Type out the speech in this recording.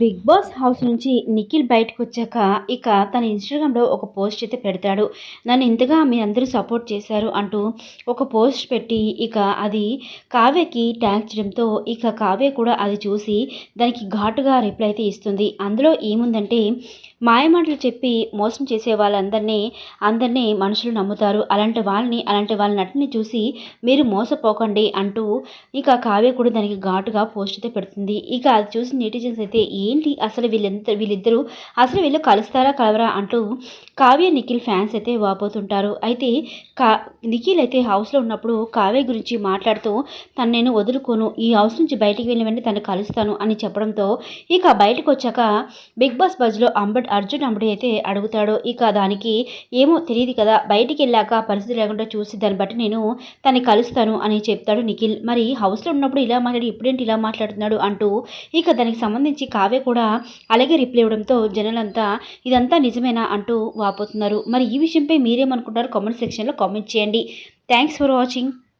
Big boss house నుంచి నిఖిల్ బయటకు వచ్చాక ఇక తన ఇన్స్టాగ్రామ్లో ఒక పోస్ట్ అయితే పెడతాడు. నన్ను ఇంతగా మీ అందరూ సపోర్ట్ చేశారు అంటూ ఒక పోస్ట్ పెట్టి ఇక అది కావ్యకి ట్యాగ్ చేయడంతో ఇక కావ్య కూడా అది చూసి దానికి ఘాటుగా రిప్లై అయితే ఇస్తుంది. అందులో ఏముందంటే మాయమాటలు చెప్పి మోసం చేసే వాళ్ళందరినీ అందరినీ మనుషులు నమ్ముతారు. అలాంటి వాళ్ళని అలాంటి వాళ్ళ నటిని చూసి మీరు మోసపోకండి అంటూ ఇక కావ్య కూడా దానికి ఘాటుగా పోస్ట్ అయితే పెడుతుంది. ఇక అది చూసి నెటిజన్స్ అయితే ఏంటి? అసలు వీళ్ళంత వీళ్ళిద్దరూ అసలు వీళ్ళు కలుస్తారా కలవరా అంటూ కావ్య నిఖిల్ ఫ్యాన్స్ అయితే వాపోతుంటారు. అయితే కా నిఖిల్ అయితే హౌస్లో ఉన్నప్పుడు కావ్య గురించి మాట్లాడుతూ తను నేను వదులుకోను. ఈ హౌస్ నుంచి బయటికి వెళ్ళి వెంటనే తను కలుస్తాను అని చెప్పడంతో ఇక బయటకు వచ్చాక బిగ్ బాస్ బజ్లో అంబడ్ అర్జున్ అంబడి అయితే అడుగుతాడు. ఇక దానికి ఏమో తెలియదు కదా. బయటికి వెళ్ళాక పరిస్థితి లేకుండా చూసి దాన్ని బట్టి నేను తను కలుస్తాను అని చెప్తాడు నిఖిల్. మరి హౌస్లో ఉన్నప్పుడు ఇలా మాట్లాడి ఇప్పుడేంటి ఇలా మాట్లాడుతున్నాడు అంటూ ఇక దానికి సంబంధించి కావ్య కూడా అలాగే రిప్లై ఇవ్వడంతో జనాలంతా ఇదంతా నిజమేనా అంటూ వాపోతున్నారు. మరి ఈ విషయంపై మీరేమనుకుంటారు కామెంట్ సెక్షన్లో కామెంట్ చేయండి. Thanks for watching